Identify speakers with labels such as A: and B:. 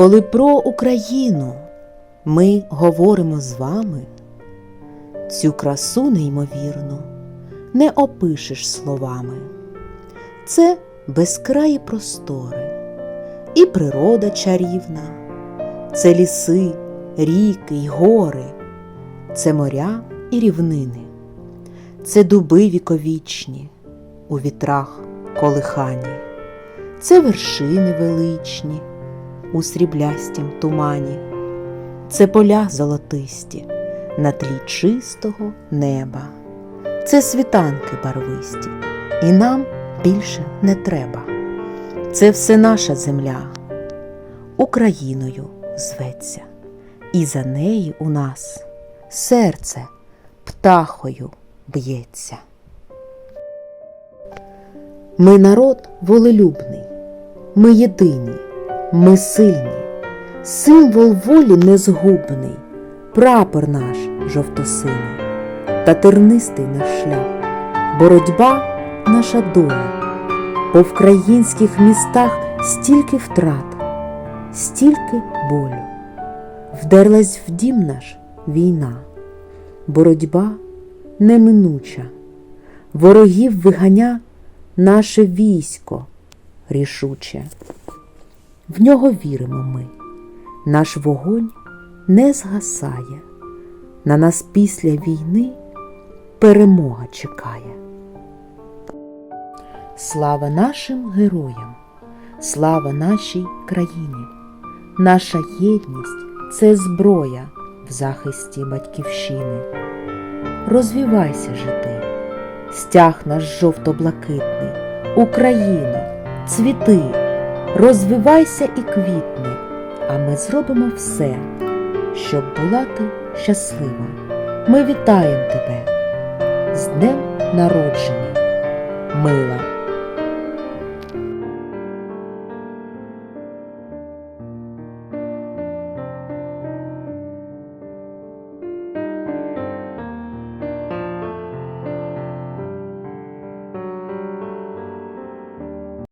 A: Коли про Україну ми говоримо з вами, цю красу неймовірну не опишеш словами. Це безкраї простори, і природа чарівна, це ліси, ріки й гори, це моря і рівнини, це дуби віковічні у вітрах колихані, це вершини величні у сріблястім тумані, це поля золотисті на тлі чистого неба, це світанки барвисті, і нам більше не треба. Це все наша земля, Україною зветься, і за неї у нас серце птахою б'ється. Ми народ волелюбний, ми єдині, ми сильні, символ волі незгубний, прапор наш жовтосиний, та тернистий наш шлях, боротьба наша доля. По вкраїнських містах стільки втрат, стільки болю. Вдерлась в дім наш війна, боротьба неминуча, ворогів виганя наше військо рішуче. В нього віримо ми, наш вогонь не згасає, на нас після війни перемога чекає. Слава нашим героям, слава нашій країні, наша єдність це зброя в захисті батьківщини. Розвівайся же ти, стяг наш жовто-блакитний, Україно, цвіти, розвивайся і квітни, а ми зробимо все, щоб була ти щаслива. Ми вітаємо тебе з днем народження, мила.